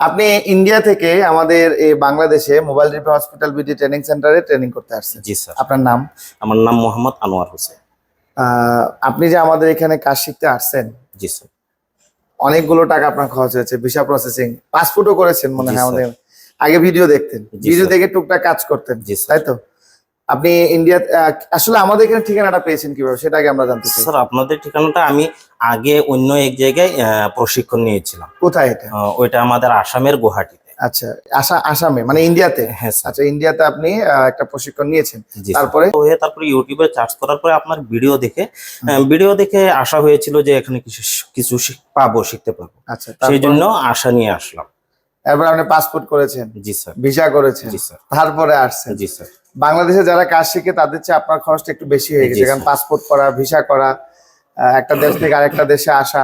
আপনি ইন্ডিয়া থেকে আমাদের এই বাংলাদেশে mobile repair hospital BD training সেন্টারে ট্রেনিং করতে আসছেন। জি স্যার। আপনার নাম? আমার নাম মোহাম্মদ আনোয়ার হোসেন। আপনি যে আমাদের এখানে কাজ শিখতে আসছেন জি স্যার। অনেকগুলো টাকা আপনার খরচ হয়েছে ভিসা প্রসেসিং পাসপোর্টও করেছেন মনে হয় আমাদের। আগে ভিডিও দেখতেন ভিডিও দেখে টুকটাক কাজ করতেন জি, তাই তো? আপনি ইন্ডিয়া আসলে আমাদের এখানে ঠিকানাটা পেয়েছেন কীভাবে? সেটা আগে আমরা জানতে চাই। স্যার আপনাদের ঠিকানাটা আমি আগে অন্য এক জায়গায় প্রশিক্ষণ নিয়েছিলাম। কোথায় এটা? ওইটা আমাদের আসামের গুয়াহাটিতে। আচ্ছা আসা আসামে মানে ইন্ডিয়াতে হ্যাঁ আচ্ছা ইন্ডিয়াতে আপনি একটা প্রশিক্ষণ নিয়েছেন। তারপরে? তারপরে ইউটিউবে চার্জ করার পরে আপনার ভিডিও দেখে ভিডিও দেখে আশা হয়েছিল যে এখানে কিছু কিছু পাবো শিখতে পারব। আচ্ছা সেই জন্য আশা নিয়ে আসলাম। এরপর আপনি পাসপোর্ট করেছেন জি স্যার। ভিসা করেছেন জি স্যার। তারপরে আসছেন। জি স্যার। বাংলাদেশে যারা কাজ শিখে তাদের চেয়ে আপনার খরচটা একটু বেশি হয়ে গেছে। কারণ পাসপোর্ট করা ভিসা করা একটা দেশ থেকে আরেকটা দেশে আসা।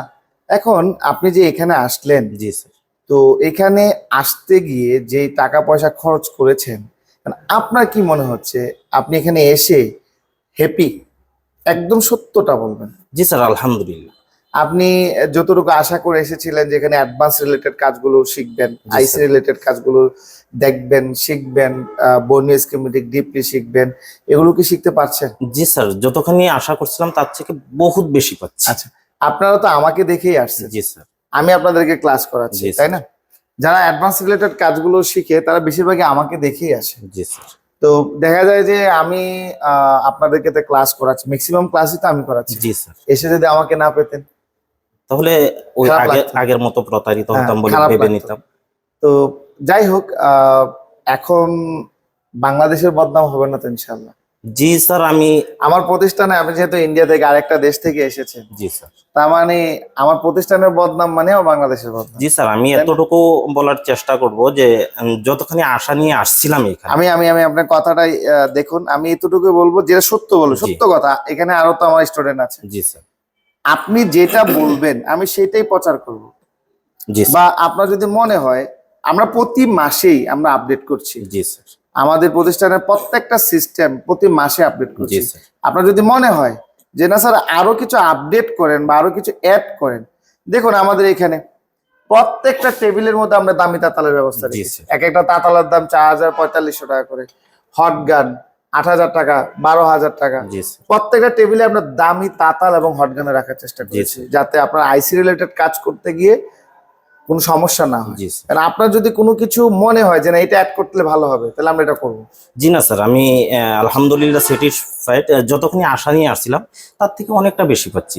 এখন আপনি যে এখানে আসলেন জি স্যার। তো এখানে আসতে গিয়ে যে টাকা পয়সা খরচ করেছেন মানে আপনার কি মনে হচ্ছে? আপনি এখানে এসে হ্যাপি একদম সত্যটা বলবেন। জি স্যার আলহামদুলিল্লাহ। আপনি যতটুকু আশা করে এসেছিলেন যেখানে অ্যাডভান্স রিলেটেড কাজগুলো শিখবেন আইসি রিলেটেড কাজগুলো দেখবেন শিখবেন বর্নিয়াস স্কিমেটিক ডিপলি শিখবেন এগুলো কি শিখতে পারছেন? জি স্যার যতখানি আশা করছিলাম তার থেকে বহুত বেশি পাচ্ছি। আচ্ছা আপনারা তো আমাকে দেখেই আসছেন। জি স্যার। আমি আপনাদেরকে ক্লাস করাচ্ছি তাই না? যারা অ্যাডভান্স রিলেটেড কাজগুলো শিখে তারা বেশিরভাগই আমাকে দেখেই আসে। জি স্যার। তো দেখা যায় যে আমি আপনাদেরকে ক্লাস করাচ্ছি ম্যাক্সিমাম ক্লাসই তো আমি করাচ্ছি। জি স্যার। এসে যদি আমাকে না পেতেন তাহলে ওই আগে আগের মতো প্রতারিত হ্যাঁ, হতাম বলে ভেবে নিতাম। তো যাই হোক এখন বাংলাদেশের বদনাম হবে না তো ইনশাল্লাহ জি স্যার আমি আমার প্রতিষ্ঠানে আপনি যেহেতু ইন্ডিয়া থেকে আরেকটা দেশ থেকে এসেছেন। জি স্যার। তার মানে আমার প্রতিষ্ঠানের বদনাম মানেও বাংলাদেশের বদনাম। জি স্যার আমি এতটুকু বলার চেষ্টা করব যে যতখানি আশা নিয়ে আসছিলাম এখানে। আমি আমি আমি আপনার কথাটাই দেখুন আমি এতটুকু বলব যেটা সত্য বলব সত্য কথা এখানে আরও তো আমার স্টুডেন্ট আছে। জি স্যার। আপনি যেটা বলবেন আমি সেটাই প্রচার করব। জি বা আপনার যদি মনে হয় আমরা প্রতি মাসেই আমরা আপডেট করছি। জি স্যার। আমাদের প্রতিষ্ঠানের প্রত্যেকটা সিস্টেম প্রতি মাসে আপডেট করছি। আপনার যদি মনে হয় যে না স্যার আরও কিছু আপডেট করেন বা আরও কিছু অ্যাড করেন। দেখুন আমাদের এখানে প্রত্যেকটা টেবিলের মধ্যে আমরা দামি তাতালের ব্যবস্থা রেখেছি। এক একটা তাতালের দাম চার হাজার পঁয়তাল্লিশশো টাকা করে। হট গান আট হাজার টাকা বারো হাজার টাকা। প্রত্যেকটা টেবিলে আমরা দামি তাতাল এবং হটগানে রাখার চেষ্টা করেছি যাতে আপনার আইসি রিলেটেড কাজ করতে গিয়ে কোনো সমস্যা না হয়। কারণ আপনার যদি কোনো কিছু মনে হয় যে না এটা অ্যাড করতে ভালো হবে তাহলে আমরা এটা করব। জি না স্যার আমি আলহামদুলিল্লাহ স্যাটিসফাইড যতক্ষণ আশা নিয়ে আসছিলাম তার থেকে অনেকটা বেশি পাচ্ছি।